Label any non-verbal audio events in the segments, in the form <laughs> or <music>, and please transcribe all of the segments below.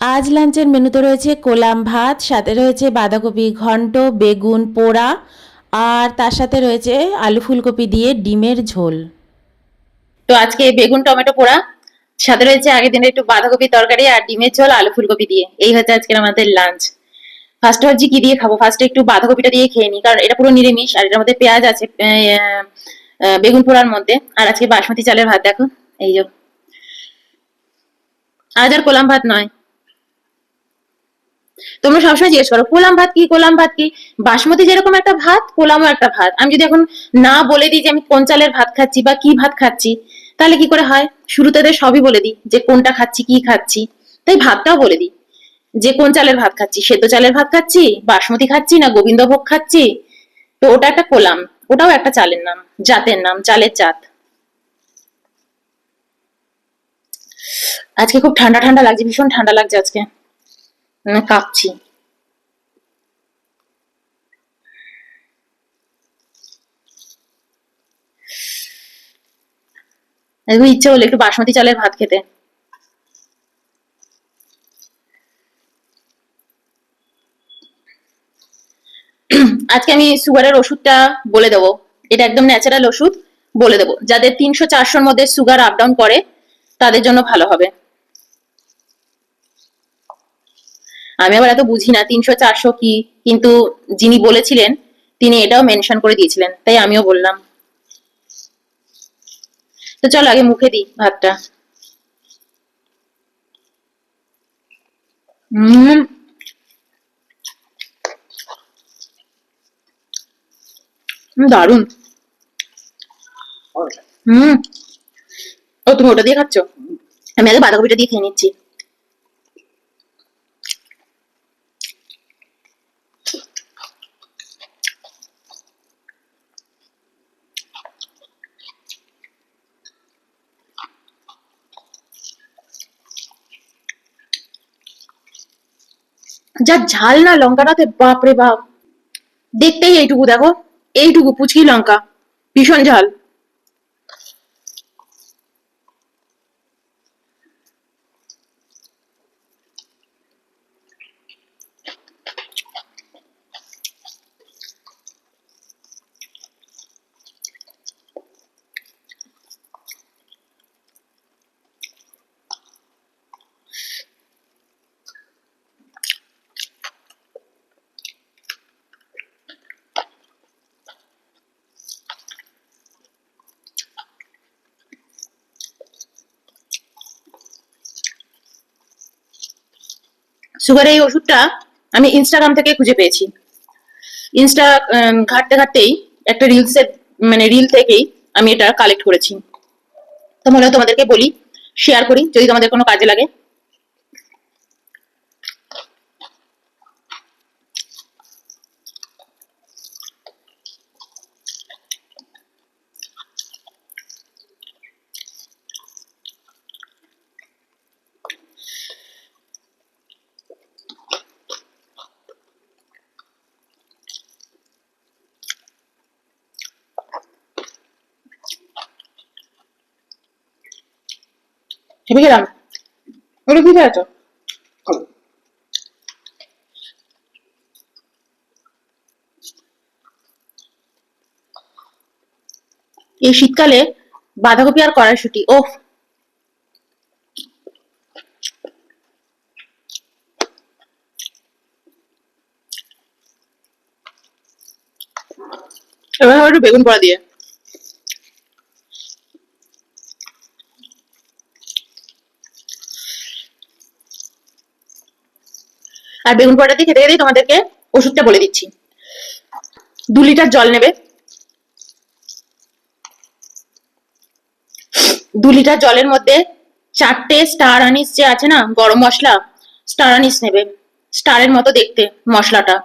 আজ লাঞ্চের মেনুতে রয়েছে কোলাম ভাত, সাথে রয়েছে বাঁধাকপি ঘন্ট, বেগুন পোড়া, আর তার সাথে রয়েছে আলু ফুলকপি দিয়ে ডিমের ঝোল। তো আজকে বেগুন, টমেটো পোড়া, সাথে রয়েছে আগের দিনের একটু বাঁধাকপি তরকারি আর ডিমের ঝোল, আলু ফুলকপি দিয়ে। এই হচ্ছে আজকের আমাদের লাঞ্চ। ফার্স্ট হচ্ছে কি দিয়ে খাব? ফার্স্টে একটু বাঁধাকপিটা দিয়ে খেয়ে নিই, কারণ এটা পুরো নিরামিষ আর এটার মধ্যে পেঁয়াজ আছে বেগুন পোড়ার মধ্যে। আর আজকে বাসমতি চালের ভাত, দেখো, এই যে। আজ আর কোলাম ভাত নয়। তোমরা সবসময় জিজ্ঞেস করো কোলাম ভাত কি কোলাম ভাত কি? বাসমতি যেরকম একটা ভাত কোলামও একটা ভাত। আমি যদি এখন না বলে দিই যে আমি কোন চালের ভাত খাচ্ছি বা কি ভাত খাচ্ছি, তাহলে কি করে হয়? শুরুতে সবই বলে দিই যে কোনটা খাচ্ছি, কি খাচ্ছি। তাই ভাতটাও বলে দিই যে কোন চালের ভাত খাচ্ছি। সেদ্ধ চালের ভাত খাচ্ছি, বাসমতি খাচ্ছি না গোবিন্দভোগ খাচ্ছি? তো ওটা একটা কোলাম ওটাও একটা চালের নাম, জাতের নাম, চালের জাত। আজকে খুব ঠান্ডা ঠান্ডা লাগছে, ভীষণ ঠান্ডা লাগছে আজকে। কাঁপছি। একটু ইচ্ছে হলো একটু বাসমতি চালের ভাত খেতে। আজকে আমি সুগারের ওষুধটা বলে দেবো। এটা একদম ন্যাচারাল ওষুধ, বলে দেবো। যাদের তিনশো চারশোর মধ্যে সুগার আপ ডাউন করে, তাদের জন্য ভালো হবে। আমি আবার এত বুঝি না, তিনশো, চারশো কি? কিন্তু যিনি বলেছিলেন, তিনি এটাও মেনশন করে দিয়েছিলেন, তাই আমিও বললাম। তো চলো আগে মুখে দিই ভাতটা। দারুণ হুম ও, তুমি ওটা দিয়ে খাচ্ছ? আমি আগে বাঁধাকপিটা দিয়ে খেয়ে নিচ্ছি। যা ঝাল না লঙ্কাটাতে বাপরে বাপ। দেখতেই এইটুকু দেখো এইটুকু পুচকি লঙ্কা। ভীষণ ঝাল। সুগারের এই ওষুধটা আমি ইনস্টাগ্রাম থেকে খুঁজে পেয়েছি। ইনস্টা ঘাটতে ঘাটতেই ঘাঁটতেই একটা রিলসের মানে রিল থেকেই আমি এটা কালেক্ট করেছি। তো মনে হয় তোমাদেরকে বলি শেয়ার করি, যদি তোমাদের কোনো কাজে লাগে। ভেবে গেলাম ওটা কি খেয়েছো এই শীতকালে বাঁধাকপি আর কড়াইশুটি ওহ এবার একটু বেগুন পোড়া দিয়ে। আর বেগুন পোড়াটা দিয়ে খেতে খেতেই তোমাদেরকে ওষুধটা বলে দিচ্ছি। দু লিটার জল নেবে। দু লিটার জলের মধ্যে চারটে স্টার আনিস যে আছে না, গরম মশলা স্টার আনিস নেবে। স্টারের মতো দেখতে মশলাটা।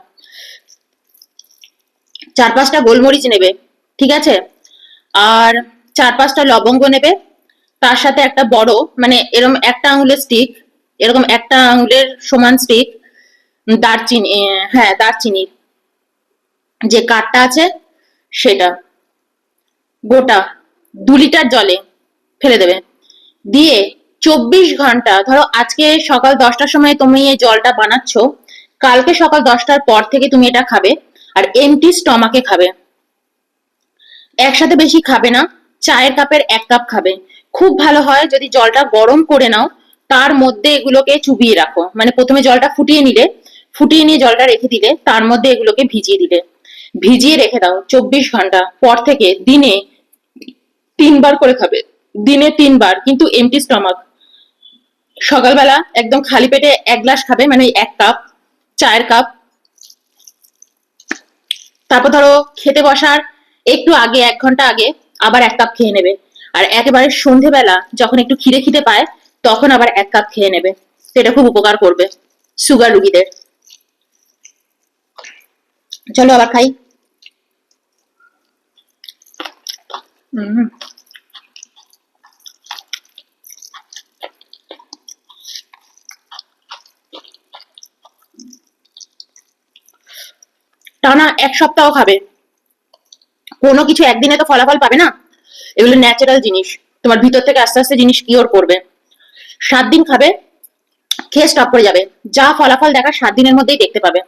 চার পাঁচটা গোলমরিচ নেবে, ঠিক আছে? আর চার পাঁচটা লবঙ্গ নেবে। তার সাথে একটা বড় মানে এরকম একটা আঙুলের স্টিক এরকম একটা আঙুলের সমান স্টিক দারচিনি হ্যাঁ দারচিনির যে কাঠটা আছে, সেটা। গোটা দু লিটার জলে ফেলে দেবে। দিয়ে চব্বিশ ঘণ্টা, ধরো আজকে সকাল দশটার সময় তুমি এই জলটা বানাচ্ছ, কালকে সকাল দশটার পর থেকে তুমি এটা খাবে, আর এমটি স্টমাকে খাবে। একসাথে বেশি খাবে না, চায়ের কাপের এক কাপ খাবে। খুব ভালো হয় যদি জলটা গরম করে নাও, তার মধ্যে এগুলোকে চুবিয়ে রাখো। মানে প্রথমে জলটা ফুটিয়ে নিলে ফুটিয়ে নিয়ে জলটা রেখে দিলে তার মধ্যে এগুলোকে ভিজিয়ে দিলে। ভিজিয়ে রেখে দাও চব্বিশ ঘণ্টা। পর থেকে দিনে তিনবার করে খাবে। দিনে তিনবার, কিন্তু এমটি স্টমাক সকালবেলা একদম খালি পেটে এক গ্লাস খাবে মানে এক কাপ, চায়ের কাপ। তারপর ধরো খেতে বসার একটু আগে, এক ঘণ্টা আগে আবার এক কাপ খেয়ে নেবে। আর একেবারে সন্ধেবেলা যখন একটু খিদে খিদে পায়, তখন আবার এক কাপ খেয়ে নেবে। এটা খুব উপকার করবে সুগার রুগীদের। চলো আবার খাই। টানা এক সপ্তাহ খাবে। কোনো কিছু একদিনে তো ফলাফল পাবে না? এগুলো ন্যাচারাল জিনিস। তোমার ভিতর থেকে আস্তে আস্তে জিনিস কিওর করবে। সাত দিন খাবে খেয়ে স্টপ করে যাবে। যা ফলাফল দেখা সাত দিনের মধ্যেই দেখতে পাবে।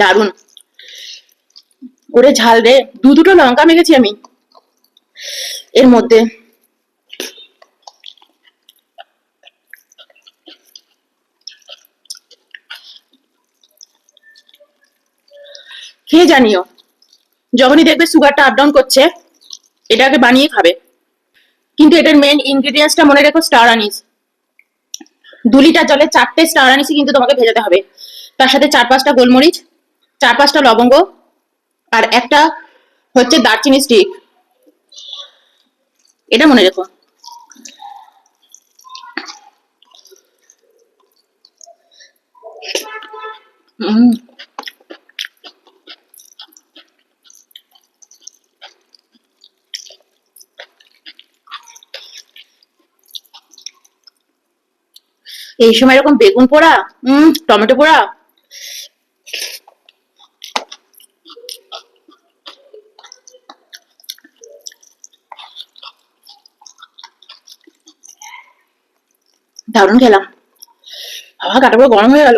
দারুণ ওরে ঝাল রে। দু দুটো লঙ্কা মেখেছি আমি। এর মধ্যে। খেয়ে জানিও, যখনই দেখবে সুগারটা আপ ডাউন করছে এটাকে বানিয়ে খাবে। কিন্তু এটার মেন ইনগ্রেডিয়েন্টসটা মনে রেখো স্টার আনিস দু লিটার জলে চারটে স্টার আনিসি কিন্তু তোমাকে ভেজাতে হবে। তার সাথে চার পাঁচটা গোলমরিচ, চার পাঁচটা লবঙ্গ আর একটা হচ্ছে দারচিনি স্টিক। এটা মনে রেখো। উম। এই সময় এরকম বেগুন পোড়া, উম, টমেটো পোড়া। দারুণ খেলাম। আবার কাটা গরম হয়ে গেল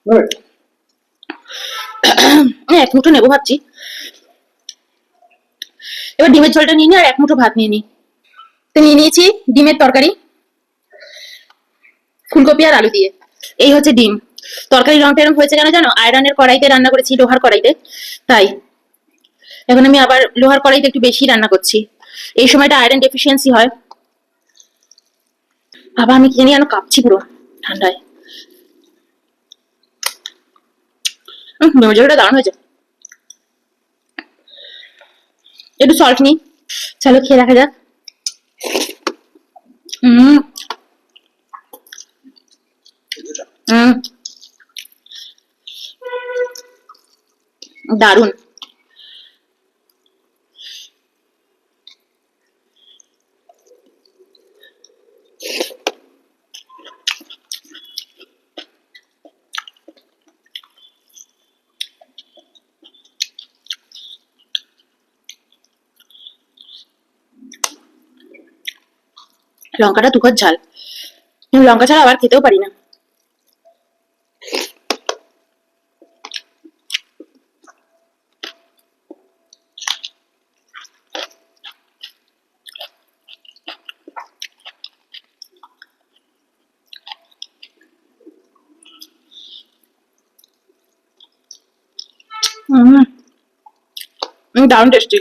আমি এক মুঠো নেব ভাবছি। এবার ডিমের ঝোলটা নিয়ে নি আর এক মুঠো ভাত নিয়ে নি। তো নিয়ে নিয়েছি ডিমের তরকারি ফুলকপি আর আলু দিয়ে। এই হচ্ছে ডিম। তরকারি রংটা এরকম হয়েছে কেন জানো? আয়রনের কড়াইতে রান্না করেছি লোহার কড়াইতে। তাই। এখন আমি আবার লোহার কড়াইতে একটু বেশি রান্না করছি। এই সময়টা আয়রন ডেফিসিয়েন্সি হয়। বাবা আমি কিনে যেন কাঁপছি পুরো ঠান্ডায়। <laughs> হুম দারুণ হয়েছে। একটু সল্ট নিই। চলো খেয়ে দেখা যাক। দারুণ লঙ্কাটা দুঘর ঝাল। কিন্তু লঙ্কা ছাড়া আবার খেতেও পারি না। হুম হুম, দারুণ টেস্টি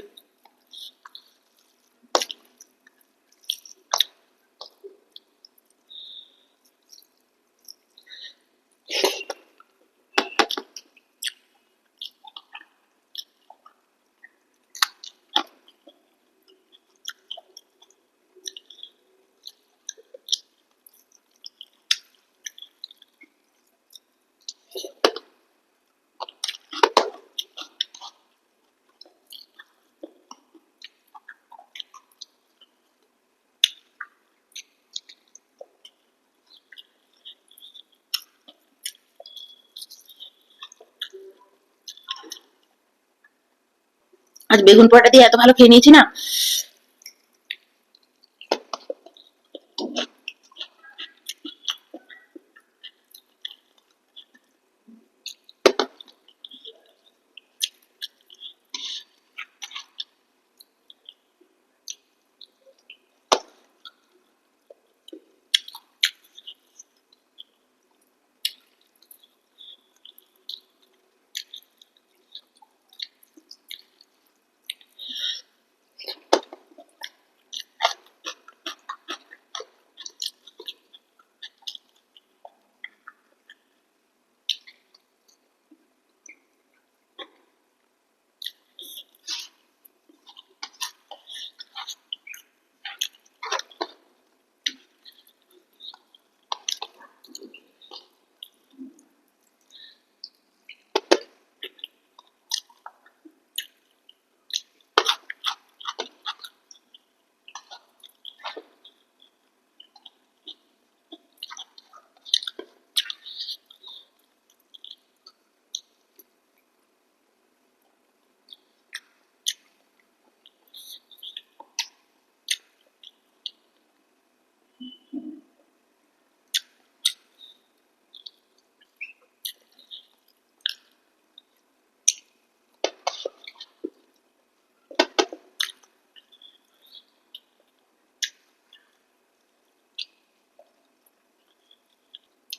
আজ বেগুন পোড়াটা দিয়ে এত ভালো খেয়ে নিয়েছি না।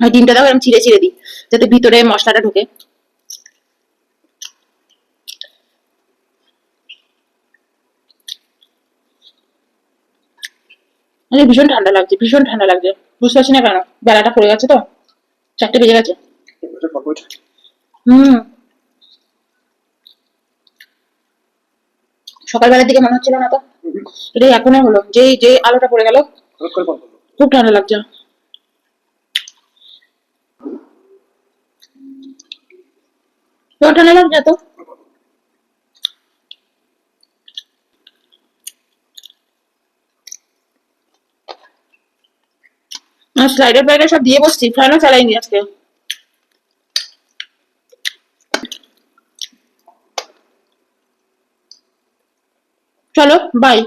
আর ডিমটা দেখো এরকম ছিঁড়ে ছিঁড়ে দিই যাতে ভিতরে মশলাটা ঢোকে। আরে ভীষণ ঠান্ডা লাগছে ভীষণ ঠান্ডা লাগছে। বুঝতে পারছি না কেন বেলাটা পড়ে গেছে তো চারটে বেজে গেছে। হুম। সকালবেলার দিকে মনে হচ্ছিল না তো? এটা এখনই হলো যে যে আলোটা পড়ে গেল খুব ঠান্ডা লাগছে। তোমার ঠান্ডা লাগছে তো। স্লাইডার সব দিয়ে বসছি ফ্যানও চালাইনি আজকে। চলো বাই